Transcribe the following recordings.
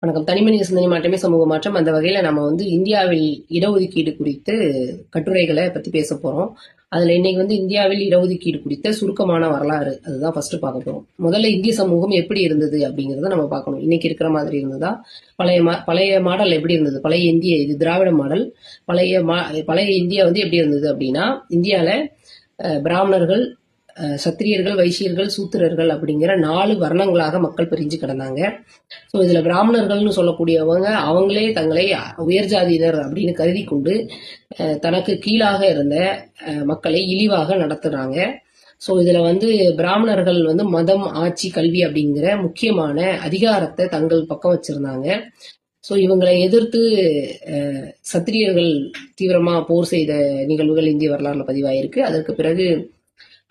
வணக்கம். தனிமனித சிந்தனை மாற்றமே சமூக மாற்றம். அந்த வகையில நம்ம வந்து இந்தியாவில் இடஒதுக்கீடு குறித்து கட்டுரைகளை பத்தி பேச போறோம். அதுல இன்னைக்கு வந்து இந்தியாவில் இடஒதுக்கீடு குறித்த சுருக்கமான வரலாறு. அதுதான் ஃபர்ஸ்ட் பார்க்க போறோம். முதல்ல இந்திய சமூகம் எப்படி இருந்தது அப்படிங்கறத நம்ம பார்க்கணும். இன்னைக்கு இருக்கிற மாதிரி இருந்ததா? பழைய மா- பழைய மாடல் எப்படி இருந்தது? பழைய இந்திய இது திராவிட மாடல். பழைய மா பழைய இந்தியா வந்து எப்படி இருந்தது அப்படின்னா இந்தியால பிராமணர்கள் சத்திரியர்கள் வைசியர்கள் சூத்திரர்கள் அப்படிங்கிற நாலு வர்ணங்களாக மக்கள் பிரிஞ்சு கிடந்தாங்க. ஸோ இதுல பிராமணர்கள்னு சொல்லக்கூடியவங்க அவங்களே தங்களை உயர் ஜாதியினர் அப்படின்னு கருதி கொண்டு தனக்கு கீழாக இருந்த மக்களை இழிவாக நடத்துறாங்க. ஸோ இதுல வந்து பிராமணர்கள் வந்து மதம் ஆட்சி கல்வி அப்படிங்கிற முக்கியமான அதிகாரத்தை தங்கள் பக்கம் வச்சிருந்தாங்க. ஸோ இவங்களை எதிர்த்து சத்திரியர்கள் தீவிரமா போர் செய்த நிகழ்வுகள் இந்திய வரலாறுல பதிவாயிருக்கு. அதற்கு பிறகு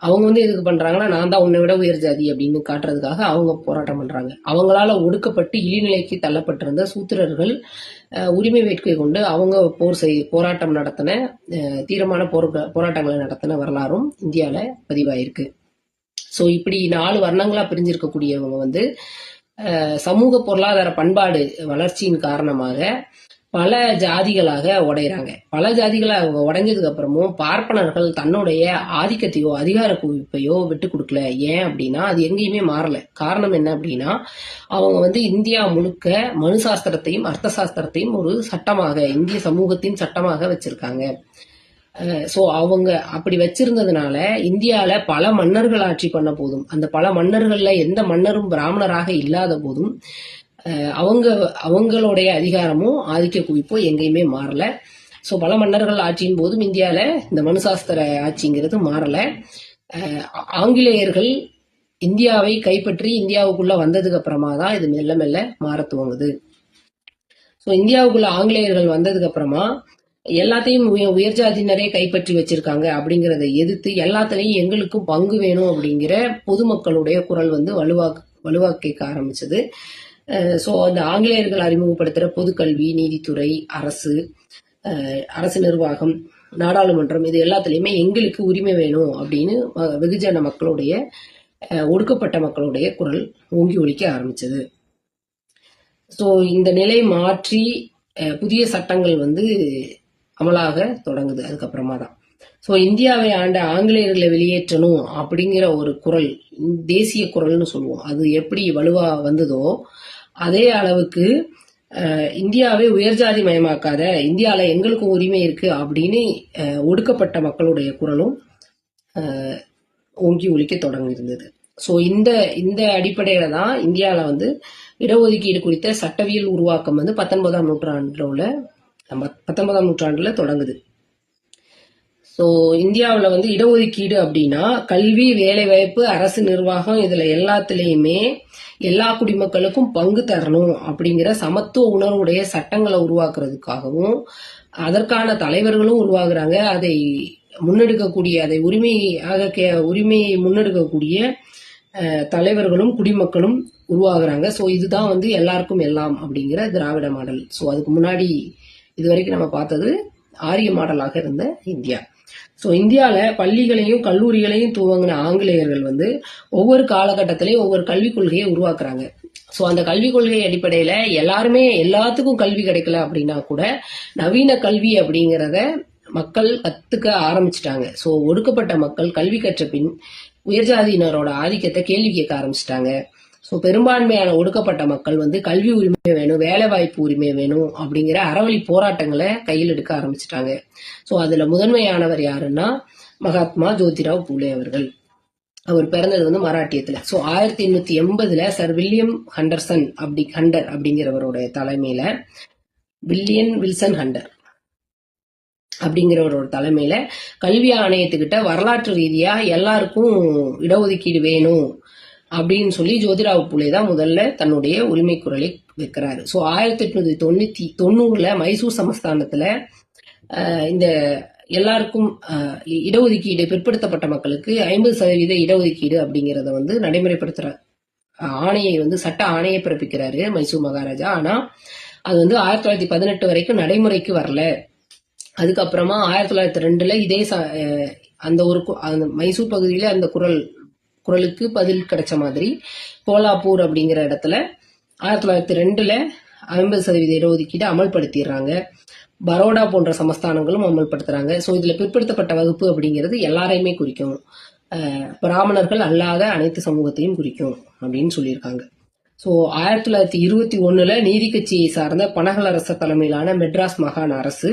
அவங்க வந்து எதுக்கு பண்றாங்கன்னா நான் தான் உன்னை விட உயர் ஜாதி அப்படின்னு காட்டுறதுக்காக அவங்க போராட்டம் பண்றாங்க. அவங்களால ஒடுக்கப்பட்டு இழிநிலைக்கு தள்ளப்பட்டிருந்த சூத்திரர்கள் உரிமை வேட்கை கொண்டு அவங்க போர் செய் போராட்டம் நடத்தின அஹ், தீரமான போர் போராட்டங்களை நடத்தின வரலாறும் இந்தியால பதிவாயிருக்கு. ஸோ இப்படி நாலு வர்ணங்களா பிரிஞ்சிருக்கக்கூடியவங்க வந்து சமூக பொருளாதார பண்பாடு வளர்ச்சியின் காரணமாக பல ஜாதிகளாக உடையிறாங்க. பல ஜாதிகளாக உடைஞ்சதுக்கு அப்புறமும் பார்ப்பனர்கள் தன்னுடைய ஆதிக்கத்தையோ அதிகார குவிப்பையோ விட்டு கொடுக்கல. ஏன் அப்படின்னா அது எங்கேயுமே மாறல. காரணம் என்ன அப்படின்னா அவங்க வந்து இந்தியா முழுக்க மனு சாஸ்திரத்தையும் அர்த்த சாஸ்திரத்தையும் ஒரு சட்டமாக இந்திய சமூகத்தின் சட்டமாக வச்சிருக்காங்க. ஸோ அவங்க அப்படி வச்சிருந்ததுனால இந்தியாவில் பல மன்னர்கள் ஆட்சி பண்ண போதும். அந்த பல மன்னர்கள்ல எந்த மன்னரும் பிராமணராக இல்லாத போதும் அவங்க அவங்களுடைய அதிகாரமும் ஆதிக்க குவிப்போ எங்கேயுமே மாறல. ஸோ பல மன்னர்கள் ஆட்சியின் போதும் இந்தியால இந்த மனுசாஸ்திர ஆட்சிங்கிறது மாறல. ஆங்கிலேயர்கள் இந்தியாவை கைப்பற்றி இந்தியாவுக்குள்ள வந்ததுக்கு அப்புறமா தான் இது மெல்ல மெல்ல மாற துவங்குது. ஸோ இந்தியாவுக்குள்ள ஆங்கிலேயர்கள் வந்ததுக்கு அப்புறமா எல்லாத்தையும் உய- உயர் ஜாதியினரே கைப்பற்றி வச்சிருக்காங்க அப்படிங்கிறத எதிர்த்து எல்லாத்துலேயும் எங்களுக்கும் பங்கு வேணும் அப்படிங்கிற பொதுமக்களுடைய குரல் வந்து வலுவா வலுவாக்க ஆரம்பிச்சது. ஸோ அந்த ஆங்கிலேயர்கள் அறிமுகப்படுத்துற பொதுக்கல்வி நீதித்துறை அரசு அரசு நிர்வாகம் நாடாளுமன்றம் இது எல்லாத்துலயுமே எங்களுக்கு உரிமை வேணும் அப்படின்னு வெகுஜன மக்களுடைய அஹ், ஒடுக்கப்பட்ட மக்களுடைய குரல் ஓங்கி ஒழிக்க ஆரம்பிச்சது. ஸோ இந்த நிலை மாற்றி அஹ், புதிய சட்டங்கள் வந்து அமலாக தொடங்குது. அதுக்கப்புறமா தான். ஸோ இந்தியாவை ஆண்ட ஆங்கிலேயர்களை வெளியேற்றணும் அப்படிங்கிற ஒரு குரல் தேசிய குரல்னு சொல்லுவோம். அது எப்படி வலுவா வந்ததோ அதே அளவுக்கு இந்தியாவை உயர்ஜாதி மயமாக்காத இந்தியாவில் எங்களுக்கும் உரிமை இருக்குது அப்படின்னு ஒடுக்கப்பட்ட மக்களுடைய குரலும் ஓங்கி ஒழிக்க தொடங்கியிருந்தது. ஸோ இந்த இந்த அடிப்படையில் தான் இந்தியாவில் வந்து இடஒதுக்கீடு குறித்த சட்டவியல் உருவாக்கம் வந்து பத்தொன்பதாம் நூற்றாண்டில் உள்ள நம்ம பத்தொன்பதாம் நூற்றாண்டில் தொடங்குது. ஸோ இந்தியாவில் வந்து இடஒதுக்கீடு அப்படின்னா கல்வி வேலைவாய்ப்பு அரசு நிர்வாகம் இதில் எல்லாத்துலேயுமே எல்லா குடிமக்களுக்கும் பங்கு தரணும் அப்படிங்கிற சமத்துவ உணர்வுடைய சட்டங்களை உருவாக்குறதுக்காகவும் அதற்கான தலைவர்களும் உருவாகுறாங்க. அதை முன்னெடுக்கக்கூடிய அதை உரிமையாக கே உரிமையை முன்னெடுக்கக்கூடிய தலைவர்களும் குடிமக்களும் உருவாகுறாங்க. ஸோ இதுதான் வந்து எல்லாருக்கும் எல்லாம் அப்படிங்கிற திராவிட மாடல். ஸோ அதுக்கு முன்னாடி இது வரைக்கும் நம்ம பார்த்தது ஆரிய மாடலாக இருந்த இந்தியா. ஸோ இந்தியாவில் பள்ளிகளையும் கல்லூரிகளையும் துவங்கின ஆங்கிலேயர்கள் வந்து ஒவ்வொரு காலகட்டத்திலையும் ஒவ்வொரு கல்விக் கொள்கையை உருவாக்குறாங்க. ஸோ அந்த கல்விக் கொள்கை அடிப்படையில் எல்லாருமே எல்லாத்துக்கும் கல்வி கிடைக்கல அப்படின்னா கூட நவீன கல்வி அப்படிங்கிறத மக்கள் கத்துக்க ஆரம்பிச்சிட்டாங்க. ஸோ ஒடுக்கப்பட்ட மக்கள் கல்வி கற்ற பின் உயர்ஜாதியினரோட ஆதிக்கத்தை கேள்வி கேட்க ஆரம்பிச்சிட்டாங்க. ஸோ பெரும்பான்மையான ஒடுக்கப்பட்ட மக்கள் வந்து கல்வி உரிமை வேணும் வேலை வாய்ப்பு உரிமை வேணும் அப்படிங்கிற அறவழி போராட்டங்களை கையில் எடுக்க ஆரம்பிச்சிட்டாங்க. ஸோ அதுல முதன்மையானவர் யாருன்னா மகாத்மா ஜோதிராவ் பூலே அவர்கள். அவர் பிறந்தது வந்து மராட்டியத்துல. ஸோ ஆயிரத்தி எண்ணூத்தி எண்பதுல சர் வில்லியம் ஹண்டர்சன் அப்படி ஹண்டர் அப்படிங்கிறவரோட தலைமையில வில்லியன் வில்சன் ஹண்டர் அப்படிங்கிறவரோட தலைமையில கல்வி ஆணையத்துக்கிட்ட வரலாற்று ரீதியா எல்லாருக்கும் இடஒதுக்கீடு வேணும் அப்படின்னு சொல்லி ஜோதிராவ் புலே தான் முதல்ல தன்னுடைய உரிமை குரலை வைக்கிறாரு ஸோ ஆயிரத்தி எட்நூத்தி தொண்ணூத்தி தொண்ணூறுல மைசூர் சமஸ்தானத்துல இந்த எல்லாருக்கும் இடஒதுக்கீடு பிற்படுத்தப்பட்ட மக்களுக்கு ஐம்பது சதவீத இடஒதுக்கீடு அப்படிங்கிறத வந்து நடைமுறைப்படுத்துற ஆணையை வந்து சட்ட ஆணையை பிறப்பிக்கிறாரு மைசூர் மகாராஜா. ஆனா அது வந்து ஆயிரத்தி தொள்ளாயிரத்தி பதினெட்டு வரைக்கும் நடைமுறைக்கு வரல. அதுக்கப்புறமா ஆயிரத்தி தொள்ளாயிரத்தி ரெண்டுல இதே அந்த ஒரு கு- அந்த மைசூர் பகுதியில அந்த குரல் குரலுக்கு பதில் கிடைச்ச மாதிரி கோலாப்பூர் அப்படிங்கிற இடத்துல ஆயிரத்தி தொள்ளாயிரத்தி ரெண்டுல ஐம்பது சதவீத இடஒதுக்கீடு அமல்படுத்திடுறாங்க. பரோடா போன்ற சமஸ்தானங்களும் அமல்படுத்துறாங்க. ஸோ இதுல பிற்படுத்தப்பட்ட வகுப்பு அப்படிங்கிறது எல்லாரையுமே குறிக்கும். பிராமணர்கள் அல்லாத அனைத்து சமூகத்தையும் குறிக்கும் அப்படின்னு சொல்லியிருக்காங்க. ஸோ ஆயிரத்தி தொள்ளாயிரத்தி இருபத்தி ஒண்ணுல நீதி கட்சியை சார்ந்த பனகலரச தலைமையிலான மெட்ராஸ் மாகாண அரசு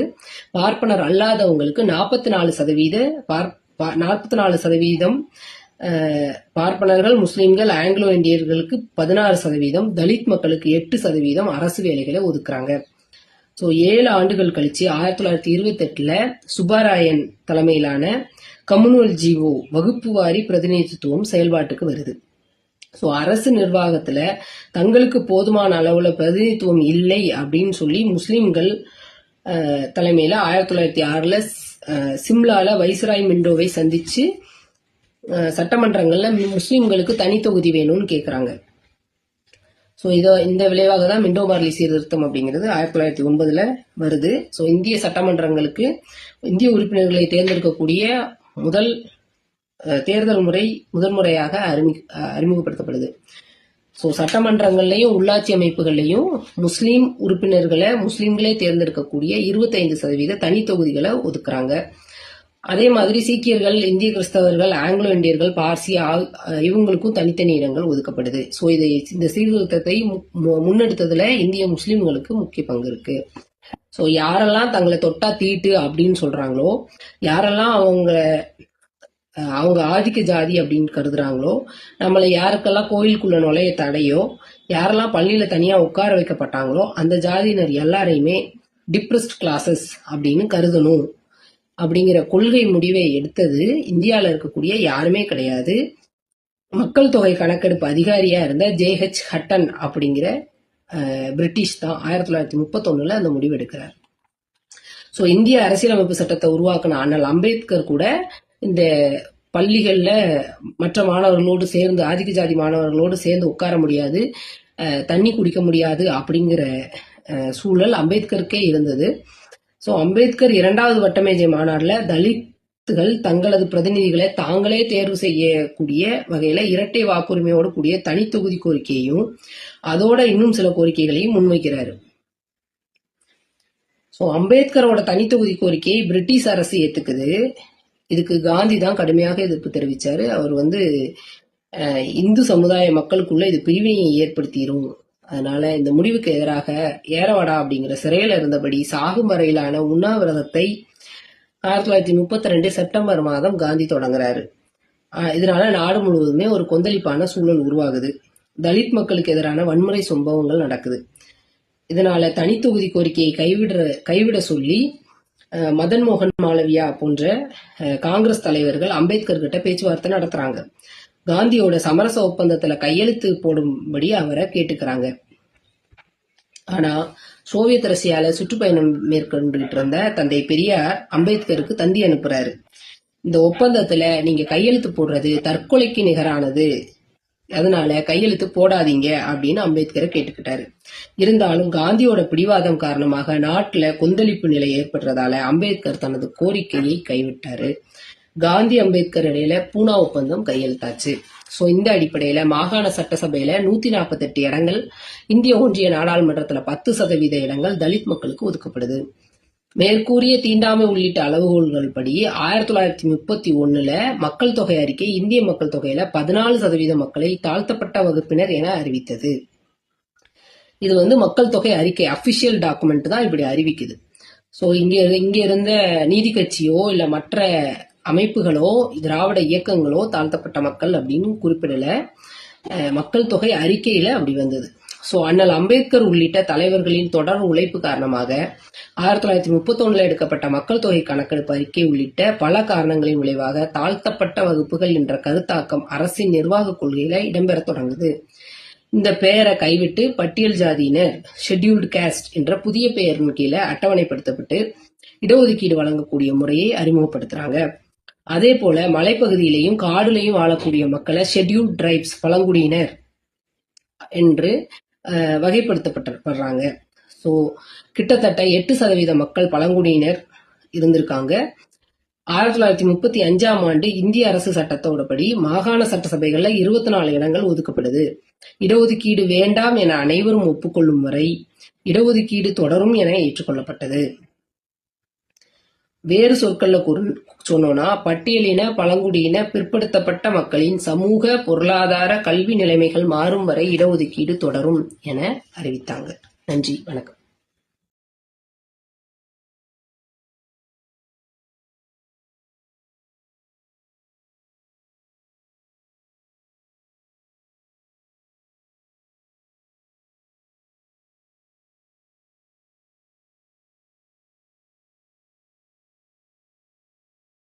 பார்ப்பனர் அல்லாதவங்களுக்கு நாற்பத்தி நாலு சதவீத நாற்பத்தி நாலு சதவீதம் பார்ப்பனர்கள் முஸ்லிம்கள் ஆங்கிலோ இந்தியர்களுக்கு பதினாறு சதவீதம் தலித் மக்களுக்கு எட்டு சதவீதம் அரசு வேலைகளை ஒதுக்குறாங்க. ஸோ ஏழு ஆண்டுகள் கழிச்சு ஆயிரத்தி தொள்ளாயிரத்தி இருபத்தி எட்டுல சுப்பாராயன் தலைமையிலான கம்யூனல் ஜீவோ வகுப்பு வாரி பிரதிநிதித்துவம் செயல்பாட்டுக்கு வருது. ஸோ அரசு நிர்வாகத்துல தங்களுக்கு போதுமான அளவுல பிரதிநிதித்துவம் இல்லை அப்படின்னு சொல்லி முஸ்லிம்கள் தலைமையில் தலைமையில ஆயிரத்தி தொள்ளாயிரத்தி ஆறுல அஹ், சிம்லால வைஸ்ராய் மிண்டோவை சந்திச்சு சட்டமன்றங்களில் முஸ்லீம்களுக்கு தனி தொகுதி வேணும்னு கேட்குறாங்க ஸோ இதோ இந்த விளைவாக தான் மிண்டோ பார்லி சீர்திருத்தம் அப்படிங்கிறது ஆயிரத்தி தொள்ளாயிரத்தி ஒன்பதில் வருது. ஸோ இந்திய சட்டமன்றங்களுக்கு இந்திய உறுப்பினர்களை தேர்ந்தெடுக்கக்கூடிய முதல் தேர்தல் முறை முதன்முறையாக அறிமி அறிமுகப்படுத்தப்படுது. ஸோ சட்டமன்றங்கள்லையும் உள்ளாட்சி அமைப்புகள்லையும் முஸ்லீம் உறுப்பினர்களை முஸ்லீம்களே தேர்ந்தெடுக்கக்கூடிய இருபத்தைந்து சதவீத தனி தொகுதிகளை ஒதுக்குறாங்க. அதே மாதிரி சீக்கியர்கள் இந்திய கிறிஸ்தவர்கள் ஆங்கிலோ இந்தியர்கள் பார்சி ஆ- இவங்களுக்கும் தனித்தனி இடங்கள் ஒதுக்கப்படுது. ஸோ இதை இந்த சீர்திருத்தத்தை மு- மு- முன்னெடுத்ததுல இந்திய முஸ்லிம்களுக்கு முக்கிய பங்கு இருக்கு. ஸோ யாரெல்லாம் தங்களை தொட்டா தீட்டு அப்படின்னு சொல்றாங்களோ யாரெல்லாம் அவங்க அவங்க ஆதிக்க ஜாதி அப்படின்னு கருதுறாங்களோ நம்மளை யாருக்கெல்லாம் கோயிலுக்குள்ள நுழைய தடையோ யாரெல்லாம் பள்ளியில தனியா உட்கார வைக்கப்பட்டாங்களோ அந்த ஜாதியினர் எல்லாரையுமே டிப்ரெஸ்ட் கிளாஸஸ் அப்படின்னு கருதணும். அப்படிங்கிற கொள்கை முடிவை எடுத்தது இந்தியாவில் இருக்கக்கூடிய யாருமே கிடையாது. மக்கள் தொகை கணக்கெடுப்பு அதிகாரியா இருந்த ஜேஹெச் ஹட்டன் அப்படிங்கிற பிரிட்டிஷ் தான் ஆயிரத்தி தொள்ளாயிரத்தி முப்பத்தொன்னுல அந்த முடிவு எடுக்கிறார். ஸோ இந்திய அரசியலமைப்பு சட்டத்தை உருவாக்கின அண்ணல் அம்பேத்கர் கூட இந்த பள்ளிகளில் மற்ற மாணவர்களோடு சேர்ந்து ஆதிக்க ஜாதி மாணவர்களோடு சேர்ந்து உட்கார முடியாது தண்ணி குடிக்க முடியாது அப்படிங்கிற சூழல் அம்பேத்கருக்கே இருந்தது. ஸோ அம்பேத்கர் இரண்டாவது வட்டமேஜை மாநாடுல தலித்துகள் தங்களது பிரதிநிதிகளை தாங்களே தேர்வு செய்யக்கூடிய வகையில இரட்டை வாக்குரிமையோடு கூடிய தனி தொகுதி கோரிக்கையையும் அதோட இன்னும் சில கோரிக்கைகளையும் முன்வைக்கிறாரு. ஸோ அம்பேத்கரோட தனி தொகுதி கோரிக்கையை பிரிட்டிஷ் அரசு ஏத்துக்குது. இதுக்கு காந்தி தான் கடுமையாக எதிர்ப்பு தெரிவித்தார் அவர் வந்து இந்து சமுதாய மக்களுக்குள்ள இது பிரிவினையை ஏற்படுத்திடும் அதனால இந்த முடிவுக்கு எதிராக ஏரவாடா அப்படிங்கிற சிறையில இருந்தபடி சாகும் வரையிலான உண்ணாவிரதத்தை ஆயிரத்தி தொள்ளாயிரத்தி முப்பத்தி ரெண்டு செப்டம்பர் மாதம் காந்தி தொடங்குறாரு. ஆஹ் இதனால நாடு முழுவதுமே ஒரு கொந்தளிப்பான சூழல் உருவாகுது. தலித் மக்களுக்கு எதிரான வன்முறை சம்பவங்கள் நடக்குது. இதனால தனி தொகுதி கோரிக்கையை கைவிட கைவிட சொல்லி அஹ், மதன் மோகன் மாளவியா போன்ற காங்கிரஸ் தலைவர்கள் அம்பேத்கர் கிட்ட பேச்சுவார்த்தை நடத்துறாங்க. காந்தியோட சமரச ஒப்பந்தத்துல கையெழுத்து போடும்படி அவரை கேட்டுக்கிறாங்க. ஆனா சோவியத் ரஷ்யால சுற்றுப்பயணம் மேற்கொண்டுகிட்டு இருந்த தந்தை பெரியார் அம்பேத்கருக்கு தந்தி அனுப்புறாரு. இந்த ஒப்பந்தத்துல நீங்க கையெழுத்து போடுறது தற்கொலைக்கு நிகரானது. அதனால கையெழுத்து போடாதீங்க அப்படின்னு அம்பேத்கரை கேட்டுக்கிட்டாரு. இருந்தாலும் காந்தியோட பிடிவாதம் காரணமாக நாட்டுல கொந்தளிப்பு நிலை ஏற்படுறதால அம்பேத்கர் தனது கோரிக்கையை கைவிட்டாரு. காந்தி அம்பேத்கர் இடையில பூனா ஒப்பந்தம் கையெழுத்தாச்சு. ஸோ இந்த அடிப்படையில மாகாண சட்டசபையில நூத்தி நாற்பத்தெட்டு இடங்கள் இந்திய ஒன்றிய நாடாளுமன்றத்துல பத்து சதவீத இடங்கள் தலித் மக்களுக்கு ஒதுக்கப்படுது. மேற்கூறிய தீண்டாமை உள்ளிட்ட அளவுகோல்கள் படி ஆயிரத்தி தொள்ளாயிரத்தி முப்பத்தி ஒன்னுல மக்கள் தொகை அறிக்கை இந்திய மக்கள் தொகையில பதினாலு சதவீத மக்களை தாழ்த்தப்பட்ட வகுப்பினர் என அறிவித்தது. இது வந்து மக்கள் தொகை அறிக்கை அபிஷியல் டாக்குமெண்ட் தான் இப்படி அறிவிக்குது. ஸோ இங்க இங்க இருந்த நீதி கட்சியோ இல்ல மற்ற அமைப்புகளோ திராவிட இயக்கங்களோ தாழ்த்தப்பட்ட மக்கள் அப்படின்னு குறிப்பிடல. மக்கள் தொகை அறிக்கையில அப்படி வந்தது. சோ அண்ணல் அம்பேத்கர் உள்ளிட்ட தலைவர்களின் தொடர் உழைப்பு காரணமாக ஆயிரத்தி தொள்ளாயிரத்தி முப்பத்தொன்னுல எடுக்கப்பட்ட மக்கள் தொகை கணக்கெடுப்பு அறிக்கை உள்ளிட்ட பல காரணங்களின் விளைவாக தாழ்த்தப்பட்ட வகுப்புகள் என்ற கருத்தாக்கம் அரசின் நிர்வாக கொள்கையில இடம்பெற தொடங்குது. இந்த பெயரை கைவிட்டு பட்டியல் ஜாதியினர் ஷெட்யூல்டு காஸ்ட் என்ற புதிய பெயரின் கீழே அட்டவணைப்படுத்தப்பட்டு இடஒதுக்கீடு வழங்கக்கூடிய முறையை அறிமுகப்படுத்துறாங்க. அதே போல மலைப்பகுதியிலையும் காடுலையும் வாழக்கூடிய மக்களை ஷெட்யூல்ட் டிரைப்ஸ் பழங்குடியினர் என்று அஹ், ஸோ கிட்டத்தட்ட எட்டு சதவீத மக்கள் பழங்குடியினர் இருந்திருக்காங்க. ஆயிரத்தி தொள்ளாயிரத்தி முப்பத்தி அஞ்சாம் ஆண்டு இந்திய அரசு சட்டத்தோடபடி மாகாண சட்டசபைகளில் இருபத்தி நாலு இடங்கள் ஒதுக்கப்படுது. இடஒதுக்கீடு வேண்டாம் என அனைவரும் ஒப்புக்கொள்ளும் வரை இடஒதுக்கீடு தொடரும் என ஏற்றுக்கொள்ளப்பட்டது. வேறு சொற்கள்ல கூறு சொன்னோம்னா பட்டியலின பழங்குடியின பிற்படுத்தப்பட்ட மக்களின் சமூக பொருளாதார கல்வி நிலைமைகள் மாறும் வரை இடஒதுக்கீடு தொடரும் என அறிவித்தாங்க. நன்றி வணக்கம்.